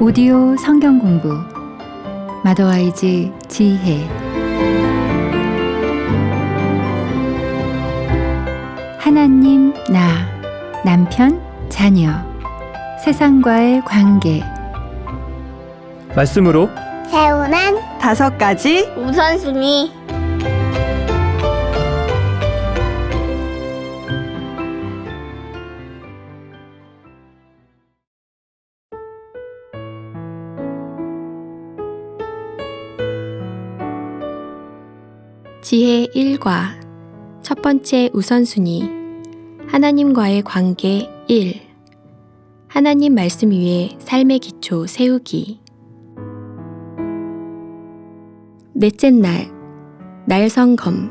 오디오 성경 공부. 마더와이즈 지혜. 하나님 나 남편 자녀 세상과의 관계. 말씀으로 세우는 다섯 가지 우선순위 지혜 1과. 첫 번째 우선순위. 하나님과의 관계 1 하나님 말씀 위에 삶의 기초 세우기. 넷째 날 날성검.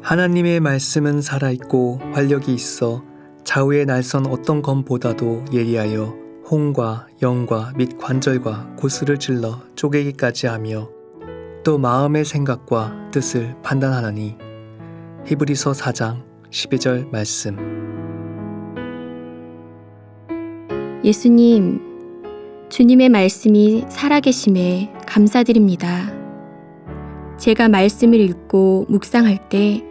하나님의 말씀은 살아있고 활력이 있어 좌우의 날선 어떤 검보다도 예리하여 홍과 영과 및 관절과 고스를 찔러 쪼개기까지 하며 또 마음의 생각과 뜻을 판단하나니 히브리서 4장 12절 말씀 예수님 주님의 말씀이 살아계심에 감사드립니다. 제가 말씀을 읽고 묵상할 때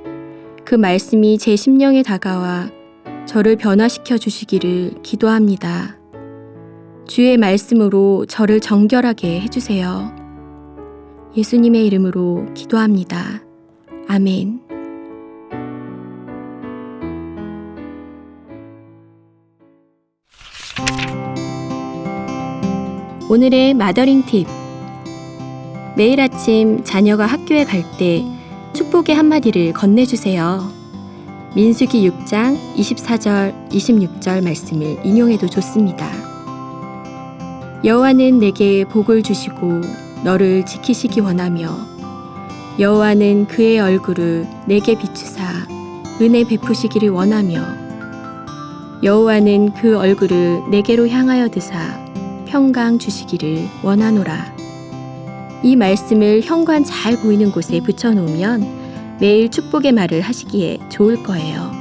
그 말씀이 제 심령에 다가와 저를 변화시켜 주시기를 기도합니다. 주의 말씀으로 저를 정결하게 해주세요. 예수님의 이름으로 기도합니다. 아멘. 오늘의 마더링 팁. 매일 아침 자녀가 학교에 갈 때 축복의 한마디를 건네주세요. 민수기 6장 24절, 26절 말씀을 인용해도 좋습니다. 여호와는 내게 복을 주시고 너를 지키시기 원하며 여호와는 그의 얼굴을 내게 비추사 은혜 베푸시기를 원하며 여호와는 그 얼굴을 내게로 향하여 드사 평강 주시기를 원하노라. 이 말씀을 현관 잘 보이는 곳에 붙여 놓으면 매일 축복의 말을 하시기에 좋을 거예요.